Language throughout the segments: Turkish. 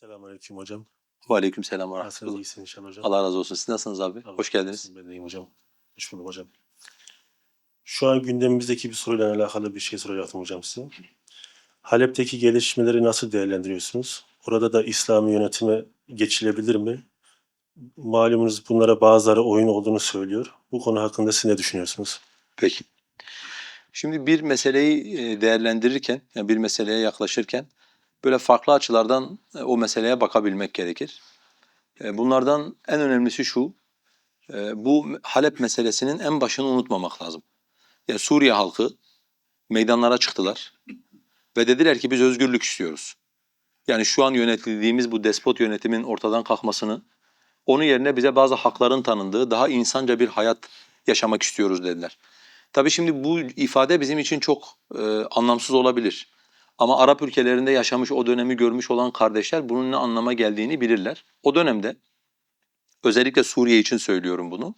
Selamünaleyküm hocam. Aleykümselam ve Nasılsınız? rahmetullah. İyisiniz inşallah hocam. Allah razı olsun. Siz nasılsınız abi? Allah Hoş geldiniz. olsun, Ben de iyiyim hocam. Hoş bulduk hocam. Şu an gündemimizdeki bir soruyla alakalı bir şey soracaktım hocam size. Halep'teki gelişmeleri nasıl değerlendiriyorsunuz? Orada da İslami yönetime geçilebilir mi? Malumunuz bunlara bazıları oyun olduğunu söylüyor. Bu konu hakkında siz ne düşünüyorsunuz? Peki. Şimdi bir meseleyi e, değerlendirirken, yani bir meseleye yaklaşırken böyle farklı açılardan e, o meseleye bakabilmek gerekir. E, Bunlardan en önemlisi şu, e, bu Halep meselesinin en başını unutmamak lazım. Yani Suriye halkı meydanlara çıktılar ve dediler ki biz özgürlük istiyoruz. Yani şu an yönetildiğimiz bu despot yönetimin ortadan kalkmasını, onun yerine bize bazı hakların tanındığı, daha insanca bir hayat yaşamak istiyoruz dediler. Tabii şimdi bu ifade bizim için çok e, anlamsız olabilir. Ama Arap ülkelerinde yaşamış, o dönemi görmüş olan kardeşler bunun ne anlama geldiğini bilirler. O dönemde, özellikle Suriye için söylüyorum bunu,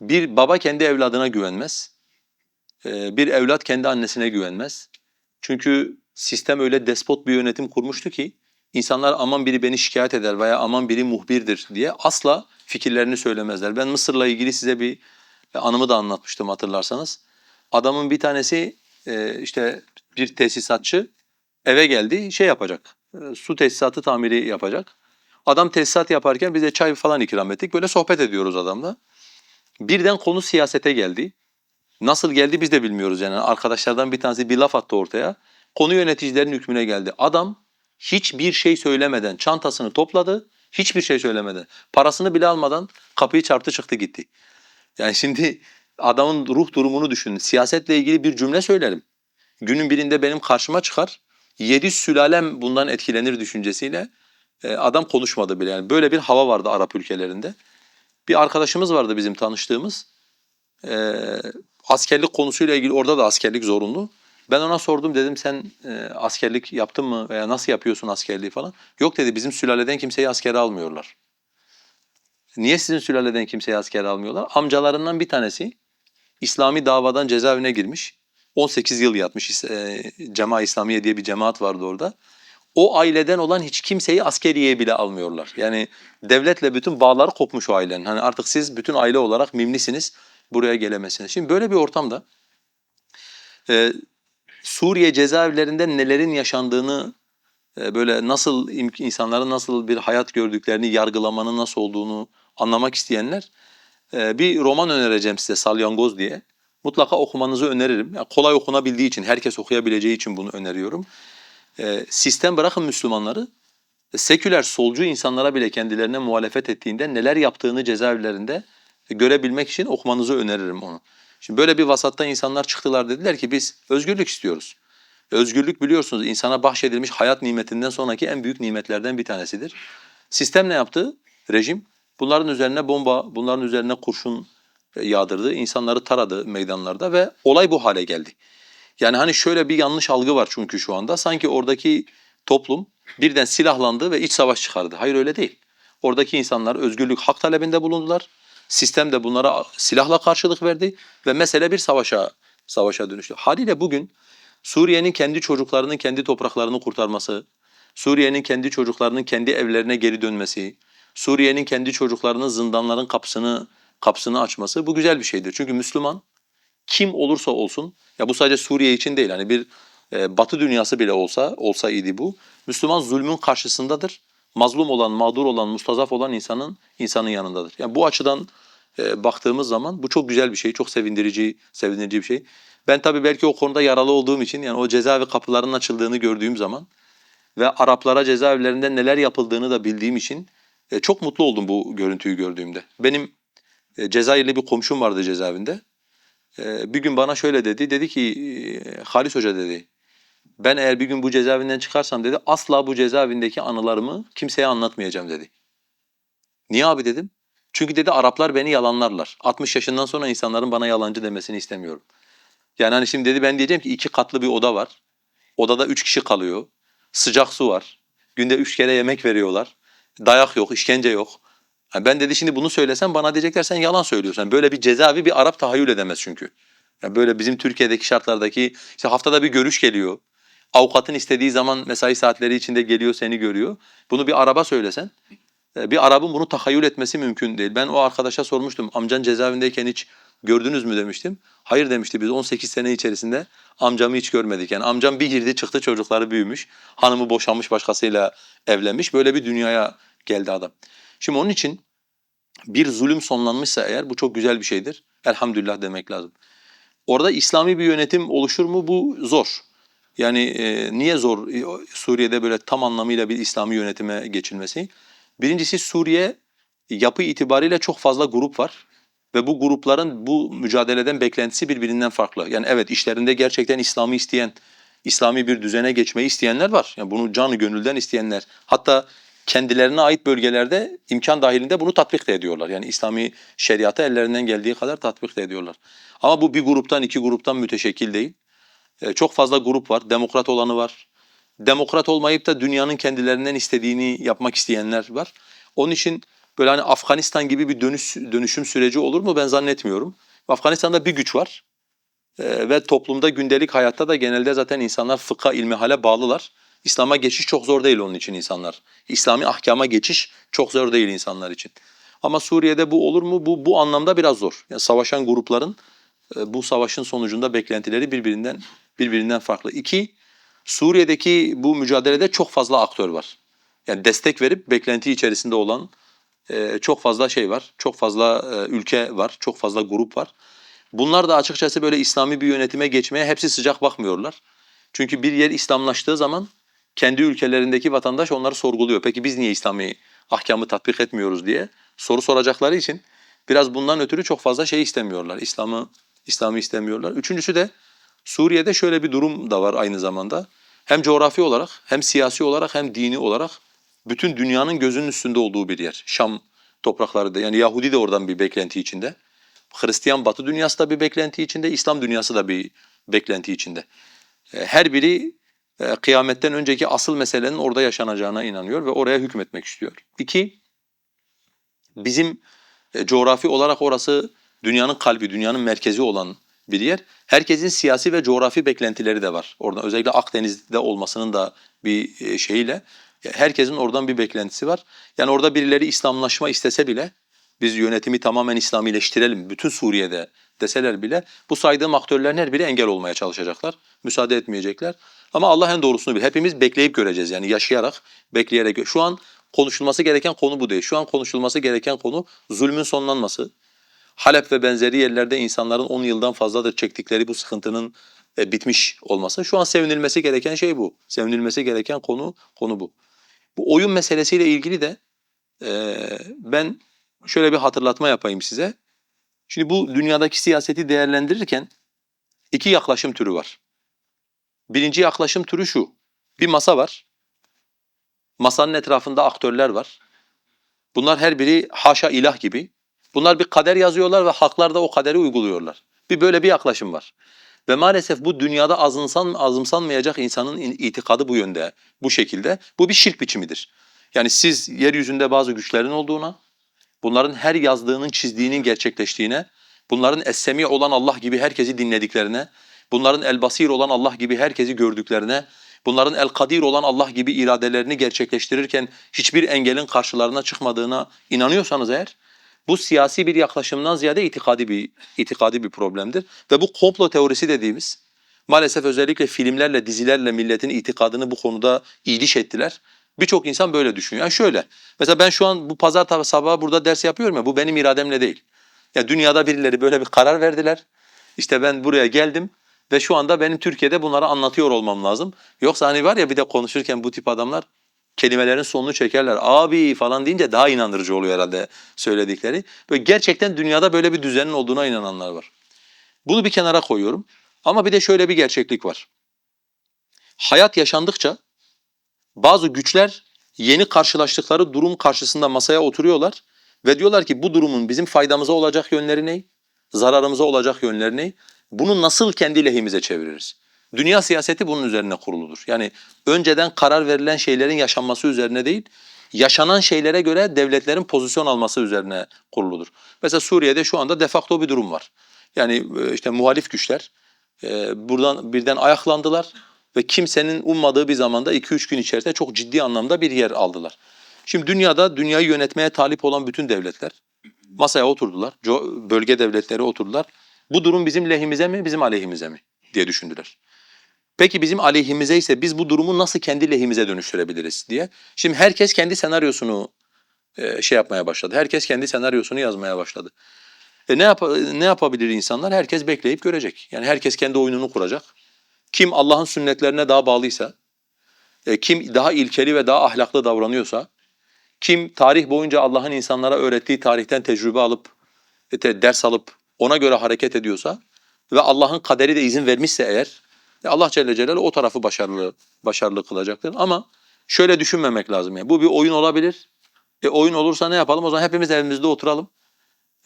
bir baba kendi evladına güvenmez, e, bir evlat kendi annesine güvenmez. Çünkü sistem öyle despot bir yönetim kurmuştu ki, insanlar aman biri beni şikayet eder veya aman biri muhbirdir diye asla fikirlerini söylemezler. Ben Mısır'la ilgili size bir anımı da anlatmıştım hatırlarsanız. Adamın bir tanesi e, işte bir tesisatçı eve geldi şey yapacak. e, Su tesisatı tamiri yapacak. Adam tesisat yaparken bize çay falan ikram ettik. Böyle sohbet ediyoruz adamla. Birden konu siyasete geldi. Nasıl geldi biz de bilmiyoruz yani. Arkadaşlardan bir tanesi bir laf attı ortaya. Konu yöneticilerin hükmüne geldi. Adam hiçbir şey söylemeden çantasını topladı. Hiçbir şey söylemeden. Parasını bile almadan kapıyı çarptı çıktı gitti. Yani şimdi adamın ruh durumunu düşünün. Siyasetle ilgili bir cümle söylerim. Günün birinde benim karşıma çıkar. Yedi sülalem bundan etkilenir düşüncesiyle e, adam konuşmadı bile. Yani böyle bir hava vardı Arap ülkelerinde. Bir arkadaşımız vardı bizim tanıştığımız. E, askerlik konusuyla ilgili orada da askerlik zorunlu. Ben ona sordum dedim sen e, askerlik yaptın mı veya nasıl yapıyorsun askerliği falan. Yok dedi bizim sülaleden kimseyi askere almıyorlar. Niye sizin sülaleden kimseyi askere almıyorlar? Amcalarından bir tanesi İslami davadan cezaevine girmiş. 18 yıl yatmış. E, Cema İslamiye diye bir cemaat vardı orada. O aileden olan hiç kimseyi askeriye bile almıyorlar. Yani devletle bütün bağları kopmuş o ailenin. Hani artık siz bütün aile olarak mimlisiniz, buraya gelemezsiniz. Şimdi böyle bir ortamda e, Suriye cezaevlerinde nelerin yaşandığını e, böyle nasıl insanların nasıl bir hayat gördüklerini, yargılamanın nasıl olduğunu anlamak isteyenler e, bir roman önereceğim size Salyangoz diye. Mutlaka okumanızı öneririm. Yani kolay okunabildiği için, herkes okuyabileceği için bunu öneriyorum. E, sistem bırakın Müslümanları, seküler solcu insanlara bile kendilerine muhalefet ettiğinde neler yaptığını cezaevlerinde görebilmek için okumanızı öneririm onu. Şimdi böyle bir vasatta insanlar çıktılar dediler ki biz özgürlük istiyoruz. Özgürlük biliyorsunuz insana bahşedilmiş hayat nimetinden sonraki en büyük nimetlerden bir tanesidir. Sistem ne yaptı? Rejim bunların üzerine bomba, bunların üzerine kurşun e, yağdırdı. insanları taradı meydanlarda ve olay bu hale geldi. Yani hani şöyle bir yanlış algı var çünkü şu anda. Sanki oradaki toplum birden silahlandı ve iç savaş çıkardı. Hayır öyle değil. Oradaki insanlar özgürlük hak talebinde bulundular. Sistem de bunlara silahla karşılık verdi ve mesele bir savaşa savaşa dönüştü. Haliyle bugün Suriye'nin kendi çocuklarının kendi topraklarını kurtarması, Suriye'nin kendi çocuklarının kendi evlerine geri dönmesi, Suriye'nin kendi çocuklarının zindanların kapısını kapısını açması bu güzel bir şeydir. Çünkü Müslüman kim olursa olsun ya bu sadece Suriye için değil hani bir e, Batı dünyası bile olsa olsaydı bu Müslüman zulmün karşısındadır. Mazlum olan, mağdur olan, mustazaf olan insanın insanın yanındadır. Yani bu açıdan e, baktığımız zaman bu çok güzel bir şey, çok sevindirici, sevindirici bir şey. Ben tabii belki o konuda yaralı olduğum için yani o cezaevi kapılarının açıldığını gördüğüm zaman ve Araplara cezaevlerinde neler yapıldığını da bildiğim için e, çok mutlu oldum bu görüntüyü gördüğümde. Benim Cezayirli bir komşum vardı cezaevinde. E, bir gün bana şöyle dedi, dedi ki e, Halis Hoca dedi, ben eğer bir gün bu cezaevinden çıkarsam dedi asla bu cezaevindeki anılarımı kimseye anlatmayacağım dedi. Niye abi dedim? Çünkü dedi Araplar beni yalanlarlar. 60 yaşından sonra insanların bana yalancı demesini istemiyorum. Yani hani şimdi dedi ben diyeceğim ki iki katlı bir oda var. Odada üç kişi kalıyor. Sıcak su var. Günde üç kere yemek veriyorlar. Dayak yok, işkence yok. Ha ben dedi şimdi bunu söylesem bana diyecekler sen yalan söylüyorsun. Böyle bir cezaevi bir Arap tahayyül edemez çünkü. Yani böyle bizim Türkiye'deki şartlardaki işte haftada bir görüş geliyor. Avukatın istediği zaman mesai saatleri içinde geliyor seni görüyor. Bunu bir araba söylesen e, bir Arap'ın bunu tahayyül etmesi mümkün değil. Ben o arkadaşa sormuştum amcan cezaevindeyken hiç gördünüz mü demiştim. Hayır demişti biz 18 sene içerisinde amcamı hiç görmedik. Yani amcam bir girdi çıktı çocukları büyümüş. Hanımı boşanmış başkasıyla evlenmiş. Böyle bir dünyaya geldi adam. Şimdi onun için bir zulüm sonlanmışsa eğer bu çok güzel bir şeydir. Elhamdülillah demek lazım. Orada İslami bir yönetim oluşur mu bu zor. Yani e, niye zor e, Suriye'de böyle tam anlamıyla bir İslami yönetime geçilmesi? Birincisi Suriye yapı itibariyle çok fazla grup var ve bu grupların bu mücadeleden beklentisi birbirinden farklı. Yani evet işlerinde gerçekten İslam'ı isteyen, İslami bir düzene geçmeyi isteyenler var. Yani bunu canı gönülden isteyenler. Hatta kendilerine ait bölgelerde imkan dahilinde bunu tatbik de ediyorlar. Yani İslami şeriatı ellerinden geldiği kadar tatbik de ediyorlar. Ama bu bir gruptan iki gruptan müteşekkil değil. Ee, çok fazla grup var. Demokrat olanı var. Demokrat olmayıp da dünyanın kendilerinden istediğini yapmak isteyenler var. Onun için böyle hani Afganistan gibi bir dönüş, dönüşüm süreci olur mu ben zannetmiyorum. Afganistan'da bir güç var. Ee, ve toplumda gündelik hayatta da genelde zaten insanlar fıkha ilmihale bağlılar. İslam'a geçiş çok zor değil onun için insanlar. İslami ahkama geçiş çok zor değil insanlar için. Ama Suriye'de bu olur mu? Bu bu anlamda biraz zor. Yani savaşan grupların e, bu savaşın sonucunda beklentileri birbirinden birbirinden farklı. İki, Suriye'deki bu mücadelede çok fazla aktör var. Yani destek verip beklenti içerisinde olan e, çok fazla şey var. Çok fazla e, ülke var, çok fazla grup var. Bunlar da açıkçası böyle İslami bir yönetime geçmeye hepsi sıcak bakmıyorlar. Çünkü bir yer İslamlaştığı zaman kendi ülkelerindeki vatandaş onları sorguluyor. Peki biz niye İslami ahkamı tatbik etmiyoruz diye soru soracakları için biraz bundan ötürü çok fazla şey istemiyorlar. İslam'ı İslam'ı istemiyorlar. Üçüncüsü de Suriye'de şöyle bir durum da var aynı zamanda. Hem coğrafi olarak hem siyasi olarak hem dini olarak bütün dünyanın gözünün üstünde olduğu bir yer. Şam toprakları da yani Yahudi de oradan bir beklenti içinde. Hristiyan Batı dünyası da bir beklenti içinde, İslam dünyası da bir beklenti içinde. Her biri e, kıyametten önceki asıl meselenin orada yaşanacağına inanıyor ve oraya hükmetmek istiyor. İki, bizim e, coğrafi olarak orası dünyanın kalbi, dünyanın merkezi olan bir yer. Herkesin siyasi ve coğrafi beklentileri de var. Orada özellikle Akdeniz'de olmasının da bir e, şeyiyle e, herkesin oradan bir beklentisi var. Yani orada birileri İslamlaşma istese bile biz yönetimi tamamen İslamileştirelim bütün Suriye'de deseler bile bu saydığım aktörlerin her biri engel olmaya çalışacaklar. Müsaade etmeyecekler. Ama Allah en doğrusunu bilir. Hepimiz bekleyip göreceğiz yani yaşayarak, bekleyerek. Şu an konuşulması gereken konu bu değil. Şu an konuşulması gereken konu zulmün sonlanması. Halep ve benzeri yerlerde insanların 10 yıldan fazladır çektikleri bu sıkıntının e, bitmiş olması. Şu an sevinilmesi gereken şey bu. Sevinilmesi gereken konu konu bu. Bu oyun meselesiyle ilgili de e, ben şöyle bir hatırlatma yapayım size. Şimdi bu dünyadaki siyaseti değerlendirirken iki yaklaşım türü var. Birinci yaklaşım türü şu. Bir masa var. Masanın etrafında aktörler var. Bunlar her biri haşa ilah gibi. Bunlar bir kader yazıyorlar ve halklar da o kaderi uyguluyorlar. Bir böyle bir yaklaşım var. Ve maalesef bu dünyada azımsan, azımsanmayacak insanın in- itikadı bu yönde, bu şekilde. Bu bir şirk biçimidir. Yani siz yeryüzünde bazı güçlerin olduğuna, bunların her yazdığının, çizdiğinin gerçekleştiğine, bunların es-semi olan Allah gibi herkesi dinlediklerine, bunların el-basir olan Allah gibi herkesi gördüklerine, bunların el-kadir olan Allah gibi iradelerini gerçekleştirirken hiçbir engelin karşılarına çıkmadığına inanıyorsanız eğer, bu siyasi bir yaklaşımdan ziyade itikadi bir itikadi bir problemdir ve bu komplo teorisi dediğimiz maalesef özellikle filmlerle, dizilerle milletin itikadını bu konuda iyiliş ettiler. Birçok insan böyle düşünüyor. Yani şöyle, mesela ben şu an bu pazar sabahı burada ders yapıyorum ya, bu benim irademle değil. Ya dünyada birileri böyle bir karar verdiler. İşte ben buraya geldim ve şu anda benim Türkiye'de bunları anlatıyor olmam lazım. Yoksa hani var ya bir de konuşurken bu tip adamlar kelimelerin sonunu çekerler. Abi falan deyince daha inandırıcı oluyor herhalde söyledikleri. Böyle gerçekten dünyada böyle bir düzenin olduğuna inananlar var. Bunu bir kenara koyuyorum. Ama bir de şöyle bir gerçeklik var. Hayat yaşandıkça bazı güçler yeni karşılaştıkları durum karşısında masaya oturuyorlar ve diyorlar ki bu durumun bizim faydamıza olacak yönleri ne? Zararımıza olacak yönleri ne? Bunu nasıl kendi lehimize çeviririz? Dünya siyaseti bunun üzerine kuruludur. Yani önceden karar verilen şeylerin yaşanması üzerine değil, yaşanan şeylere göre devletlerin pozisyon alması üzerine kuruludur. Mesela Suriye'de şu anda de facto bir durum var. Yani e, işte muhalif güçler e, buradan birden ayaklandılar ve kimsenin ummadığı bir zamanda 2-3 gün içerisinde çok ciddi anlamda bir yer aldılar. Şimdi dünyada dünyayı yönetmeye talip olan bütün devletler masaya oturdular. Bölge devletleri oturdular. Bu durum bizim lehimize mi, bizim aleyhimize mi diye düşündüler. Peki bizim aleyhimize ise biz bu durumu nasıl kendi lehimize dönüştürebiliriz diye. Şimdi herkes kendi senaryosunu e, şey yapmaya başladı. Herkes kendi senaryosunu yazmaya başladı. E ne, yap ne yapabilir insanlar? Herkes bekleyip görecek. Yani herkes kendi oyununu kuracak. Kim Allah'ın sünnetlerine daha bağlıysa, e, kim daha ilkeli ve daha ahlaklı davranıyorsa, kim tarih boyunca Allah'ın insanlara öğrettiği tarihten tecrübe alıp, e, ders alıp ona göre hareket ediyorsa ve Allah'ın kaderi de izin vermişse eğer, e, Allah Celle Celaluhu o tarafı başarılı başarılı kılacaktır. Ama şöyle düşünmemek lazım. Yani bu bir oyun olabilir. E oyun olursa ne yapalım? O zaman hepimiz evimizde oturalım.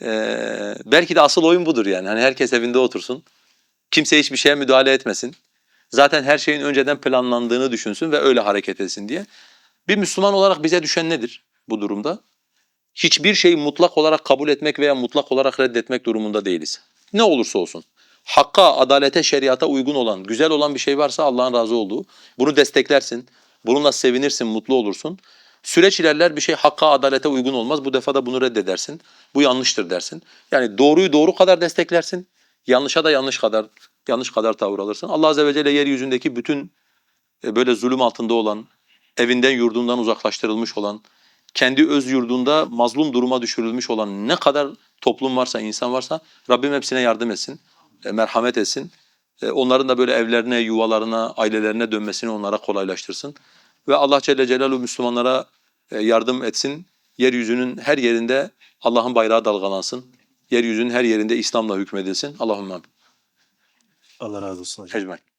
Ee, belki de asıl oyun budur yani. Hani herkes evinde otursun. Kimse hiçbir şeye müdahale etmesin. Zaten her şeyin önceden planlandığını düşünsün ve öyle hareket etsin diye. Bir Müslüman olarak bize düşen nedir bu durumda? Hiçbir şeyi mutlak olarak kabul etmek veya mutlak olarak reddetmek durumunda değiliz. Ne olursa olsun. Hakka, adalete, şeriata uygun olan, güzel olan bir şey varsa Allah'ın razı olduğu. Bunu desteklersin. Bununla sevinirsin, mutlu olursun. Süreç ilerler bir şey hakka, adalete uygun olmaz. Bu defa da bunu reddedersin. Bu yanlıştır dersin. Yani doğruyu doğru kadar desteklersin. Yanlışa da yanlış kadar yanlış kadar tavır alırsın. Allah azze ve celle yeryüzündeki bütün e, böyle zulüm altında olan, evinden yurdundan uzaklaştırılmış olan, kendi öz yurdunda mazlum duruma düşürülmüş olan ne kadar toplum varsa, insan varsa Rabbim hepsine yardım etsin, e, merhamet etsin. E, Onların da böyle evlerine, yuvalarına, ailelerine dönmesini onlara kolaylaştırsın. Ve Allah Celle Celaluhu Müslümanlara e, yardım etsin. Yeryüzünün her yerinde Allah'ın bayrağı dalgalansın. Yeryüzünün her yerinde İslam'la hükmedilsin. Allahümme. Allah razı olsun hocam. Ecmaîn.